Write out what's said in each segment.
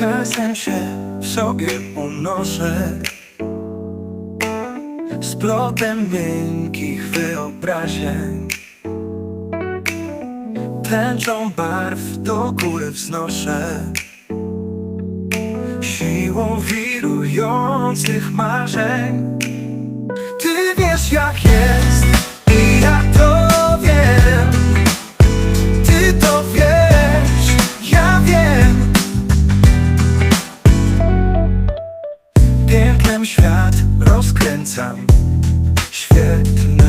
Czasem się w sobie unoszę. Splotem miękkich wyobrażeń. Tęczą barw do góry wznoszę. Siłą wirujących marzeń. Ty wiesz jak jest Pięknem świat rozkręcam. Świetnym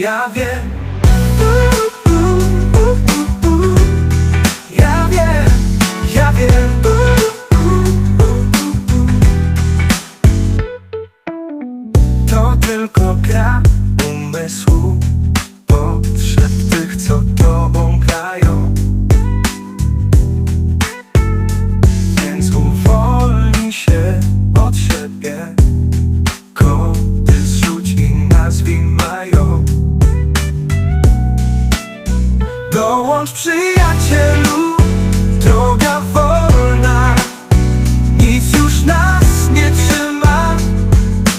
wiesz, ja wiem Dołącz przyjacielu Droga wolna. Nic już nas nie trzyma.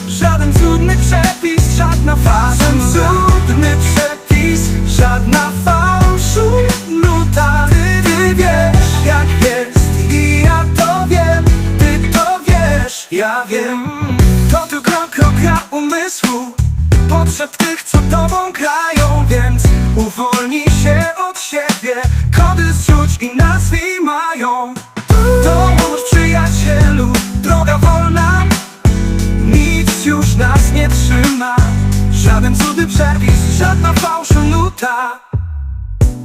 Żaden cudny przepis, żadna Żaden cudny przepis, żadna fałszu nuta. Ty, ty wiesz jak jest i ja to wiem. Ty to wiesz, ja wiem. To tylko gra umysłu Potrzeb tych, co tobą grają Więc uwolnij się od siebie. Kody zrzuć i nazwij mają. Dołącz przyjacielu, droga wolna. Nic już nas nie trzyma. Żaden cudny przepis, żadna fałszu nuta.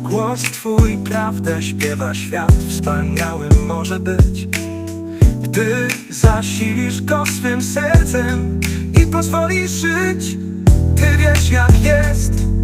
Głos twój prawdę śpiewa świat. Wspaniały może być Gdy zasilisz go swym sercem I pozwolisz żyć jak